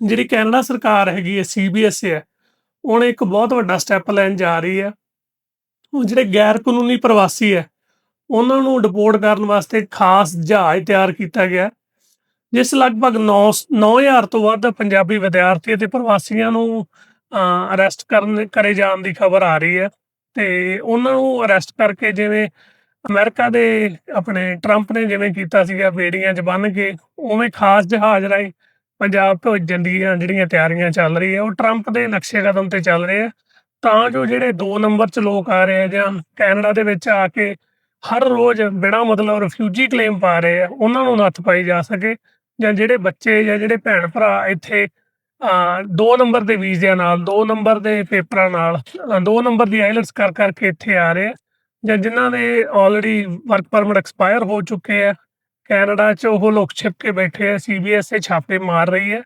ਜਿਹੜੀ ਕੈਨੇਡਾ ਸਰਕਾਰ ਹੈਗੀ ਹੈ ਸੀਬੀਐਸ ਹੈ, ਉਹਨੇ ਇੱਕ ਬਹੁਤ ਵੱਡਾ ਸਟੈਪ ਲੈਣ ਜਾ ਰਹੀ ਹੈ। ਉਹ ਜਿਹੜੇ ਗੈਰ ਕਾਨੂੰਨੀ ਪ੍ਰਵਾਸੀ ਹੈ, ਉਹਨਾਂ ਨੂੰ ਡਿਪੋਰਟ ਕਰਨ ਵਾਸਤੇ ਖਾਸ ਜਹਾਜ਼ ਤਿਆਰ ਕੀਤਾ ਗਿਆ ਜਿਸ ਲਗਭਗ 9 9000 ਤੋਂ ਵੱਧ ਪੰਜਾਬੀ ਵਿਦਿਆਰਥੀ ਅਤੇ ਪ੍ਰਵਾਸੀਆਂ ਨੂੰ ਅਰੈਸਟ ਕਰਨ, ਕਰੇ ਜਾਣ ਦੀ ਖਬਰ ਆ ਰਹੀ ਹੈ ਤੇ ਉਹਨਾਂ ਨੂੰ ਅਰੈਸਟ ਕਰਕੇ ਜਿਵੇਂ ਅਮਰੀਕਾ ਦੇ ਆਪਣੇ ਟਰੰਪ ਨੇ ਜਿਵੇਂ ਕੀਤਾ ਸੀਗਾ, ਬੇੜੀਆਂ 'ਚ ਬੰਨ ਕੇ, ਉਵੇਂ ਖਾਸ ਜਹਾਜ਼ ਰਾਹੀਂ ਪੰਜਾਬ ਭੇਜਣ ਦੀਆਂ ਜਿਹੜੀਆਂ ਤਿਆਰੀਆਂ ਚੱਲ ਰਹੀ ਹੈ, ਉਹ ਟਰੰਪ ਦੇ ਨਕਸ਼ੇ ਕਦਮ ਤੇ ਚੱਲ ਰਹੇ ਆ। ਤਾਂ ਜੋ ਜਿਹੜੇ 2 ਨੰਬਰ 'ਚ ਲੋਕ ਆ ਰਹੇ ਆ ਜਾਂ ਕੈਨੇਡਾ ਦੇ ਵਿੱਚ ਆ ਕੇ ਹਰ ਰੋਜ਼ ਬਿਨਾਂ ਮਤਲਬ ਰਿਫਿਊਜੀ ਕਲੇਮ ਪਾ ਰਹੇ ਆ, ਉਹਨਾਂ ਨੂੰ ਨੱਥ ਪਾਈ ਜਾ ਸਕੇ ਜਾਂ ਜਿਹੜੇ ਬੱਚੇ ਜਾਂ ਜਿਹੜੇ ਭੈਣ ਭਰਾ ਇੱਥੇ ਅ 2 ਨੰਬਰ ਦੇ ਵੀਜ਼ਿਆਂ ਨਾਲ 2 ਨੰਬਰ ਦੇ ਪੇਪਰਾਂ ਨਾਲ 2 ਨੰਬਰ ਦੀ ਆਈਲਟਸ ਕਰ ਕਰਕੇ ਇੱਥੇ ਆ ਰਹੇ ਆ ਜਾਂ ਜਿਨ੍ਹਾਂ ਦੇ ਆਲਰੇਡੀ ਵਰਕ ਪਰਮਿਟ ਐਕਸਪਾਇਰ ਹੋ ਚੁੱਕੇ ਆ ਕੈਨੇਡਾ 'ਚ ਉਹ ਲੋਕ ਛਿਪ ਕੇ ਬੈਠੇ ਆ ਸੀਬੀਐਸ ਛਾਪੇ ਮਾਰ ਰਹੀ ਹੈ।